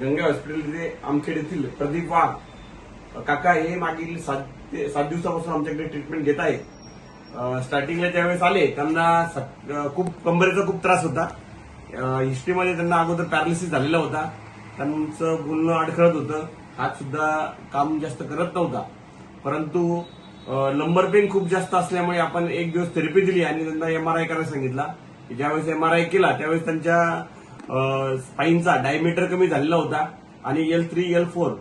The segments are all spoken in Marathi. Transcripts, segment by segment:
गंगा हॉस्पिटलचे आमखेड येथील प्रदीप वाघ काका हे मागील सात ते सात दिवसापासून आमच्याकडे ट्रीटमेंट घेत आहेत. स्टार्टिंगला ज्यावेळेस आले त्यांना खूप कंबरेचा खूप त्रास होता. हिस्ट्रीमध्ये त्यांना अगोदर पॅरालिसिस झालेला होता. त्यांचं बोलणं अडखळत होतं. हात सुद्धा काम जास्त करत नव्हता. परंतु नंबर पेन खूप जास्त असल्यामुळे आपण एक दिवस थेरपी दिली आणि त्यांना एमआरआय करायला सांगितला. ज्यावेळेस एमआरआय केला त्यावेळेस त्यांच्या स्पाईनचा डायमीटर कमी झालेला होता आणि एल थ्री एल फोर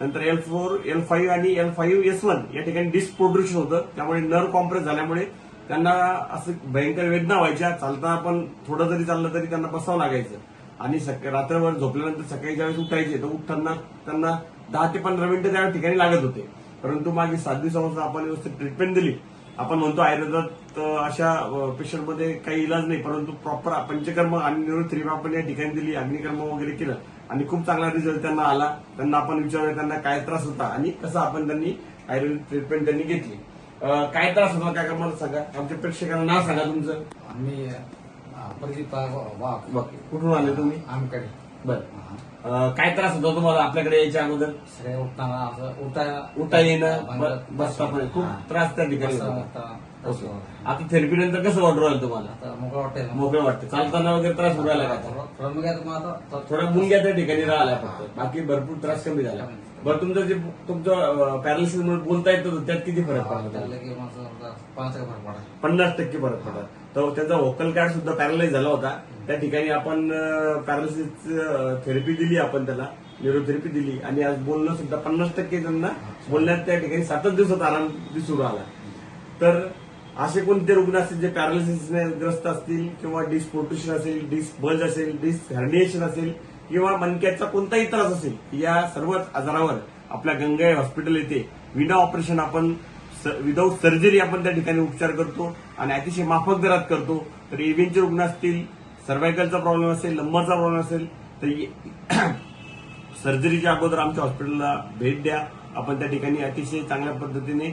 नंतर एल फोर एल फाईव्ह आणि एल फाईव्ह एस वन या ठिकाणी डिस्प्रोड्युशन होतं. त्यामुळे नर कॉम्प्रेस झाल्यामुळे त्यांना असं भयंकर वेदना व्हायच्या. चालताना पण थोडं जरी चाललं तरी त्यांना बसावं लागायचं. आणि रात्रभर झोपल्यानंतर सकाळी ज्यावेळेस उठायचे तर उठताना त्यांना दहा ते पंधरा मिनिटं त्या ठिकाणी लागत होते. परंतु मागे सात दिवसापासून आपण व्यवस्थित ट्रीटमेंट दिली. आपण म्हणतो आयुर्वेदात अशा पेशंटमध्ये काही इलाज नाही परंतु प्रॉपर पंचकर्म आणि न्यूरोथेरपी आपण या ठिकाणी दिली अग्निकर्म वगैरे केलं आणि खूप चांगला रिझल्ट त्यांना आला. त्यांना आपण विचारलं त्यांना काय त्रास होता आणि कसं आपण त्यांनी आयुर्वेदिक ट्रीटमेंट त्यांनी घेतली. काय त्रास होता काय मला सांगा? आमच्या प्रेक्षकांना नाव सांगा तुमचं. आम्ही कुठून आले तुम्ही? आमकडे. बरं. काय त्रास होता तुम्हाला आपल्याकडे यायच्या अगोदर? सगळे उठताना असं उठायला उठता येणं बसता पण खूप. त्रास त्या ठिकाणी होता. ओके. आता थेरपी नंतर कसं वाटू राहिलं तुम्हाला? आता मोकळं ना. मोकळं वाटतं. चालताना वगैरे त्रास होऊ राहिला का? थोडं- थोडं आता मुंग्या त्या ठिकाणी राहिल्या फक्त. बाकी भरपूर त्रास कमी झाला. बरं तुमचं जे तुमचं पॅरालिसिस मुळे बोलता येत होतं त्यात किती फरक पडला? त्याला तुम्हाला? की पाच फरक पडा पन्नास टक्के फरक पडला. तर त्यांचा व्होकल कार्ड सुद्धा पॅरालाइज झाला होता. त्या ठिकाणी आपण पॅरालिसिस थेरपी दिली आपण त्याला. न्यूरोथेरपी दिली. आणि आज बोलणं सुद्धा पन्नास टक्के त्यांना बोलण्यात त्या ठिकाणी सातच दिवसात आराम दिसून आला तर असे कोणते रुग्ण असतील जे पॅरालिसिसने ग्रस्त असतील किंवा डिस्पोर्टेशन असेल डिस्क बल्ज असेल डिस्क हर्निएशन असेल किंवा मनक्याचा कोणताही त्रास असेल या सर्वच आजारावर आपल्या गंगाई हॉस्पिटल येथे विना ऑपरेशन आपण विदाऊट सर्जरी आपण त्या ठिकाणी उपचार करतो आणि अतिशय माफक दरात करतो. तर एव्हीनचे रुग्ण असतील सर्वायकलचा प्रॉब्लेम असेल लंबरचा प्रॉब्लेम असेल तर सर्जरीच्या अगोदर आमच्या हॉस्पिटलला भेट द्या. आपण त्या ठिकाणी अतिशय चांगल्या पद्धतीने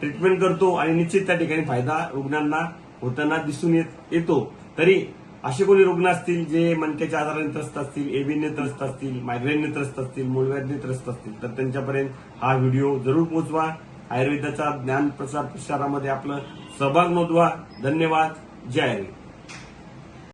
ट्रीटमेंट करतो आणि निश्चित त्या ठिकाणी फायदा रुग्णांना होताना दिसून येत येतो. तरी असे कोणी रुग्ण असतील जे मनक्याच्या आजाराने त्रस्त असतील एबीने त्रस्त असतील मायग्रेनने त्रस्त असतील मूळव्याधीने त्रस्त असतील तर त्यांच्यापर्यंत हा व्हिडिओ जरूर पोहोचवा. आयुर्वेदाचा ज्ञान प्रसार प्रसारामध्ये आपलं सहभाग नोंदवा. धन्यवाद. जय आयुर्वेद